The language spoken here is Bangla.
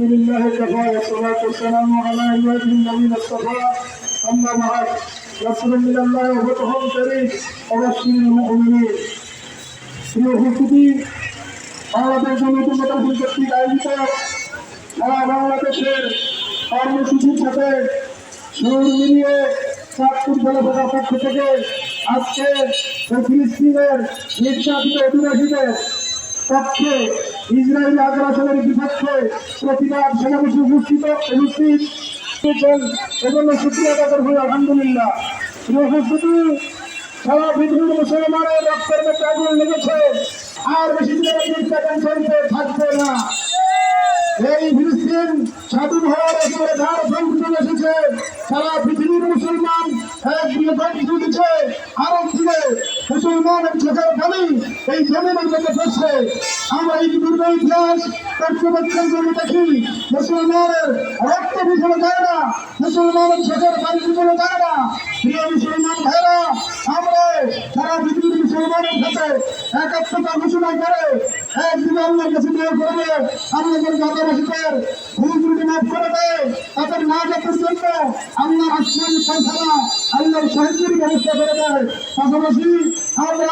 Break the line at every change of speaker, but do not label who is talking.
الحمد لله كفى والصلاة والسلام على عباده الذين اصطفى أما بعد نصر من الله وفتح كريم وبشر المؤمنين প্রিয় উপস্থিতি বাংলাদেশ জমিয়তুল মোতাহিদ কর্তৃক আয়োজিত সারা বাংলাদেশের কর্মসূচির সাথে সুর মিলিয়ে চাঁদপুর জেলাশাখার পক্ষ থেকে আজকে এই ফিলিস্তিনের নির্যাতিত অধিবাসীদের পক্ষে ইসরায়েল আগ্রাসনের বিপক্ষে প্রতিবাদ সমাবেশে উপস্থিত উপস্থিত এজন্য সুক্রিয়া আদায় করব আলহামদুলিল্লাহ। উপস্থিতি সারা পৃথিবীর মুসলমানের রক্তের মধ্যে আগুন লেগেছে। আর বেশি চলতে থাকবে না। এই ফিলিস্তিন স্বাধীন হওয়ার ধার সংকটে এসেছে। সারা পৃথিবীর মুসলমান মুসলমানের চোখের পানি এই জমিনের মধ্যে পড়ছে। আমরা এই দীর্ঘ ইতিহাস পর্যবেক্ষণ করে দেখি, মুসলমানের রক্ত বিফলে যায় না, মুসলমানের চোখের পানি বিফলে যায় না। প্রিয় মুসলমান ভাইরা আমরা সারা পৃথিবীর মুসলমানের সাথে একাত্মতা ঘোষণা করে একদিকে আল্লাহর কাছে দোয়া করবে আমাদের গাদাবাসীদের ভুল ত্রুটি মাফ করে দেয়, তাদের না যাতে জন্য আল্লাহর আসমানি ফয়সালা আল্লাহর সাহায্যের ব্যবস্থা করে দেয়। পাশাপাশি আমরা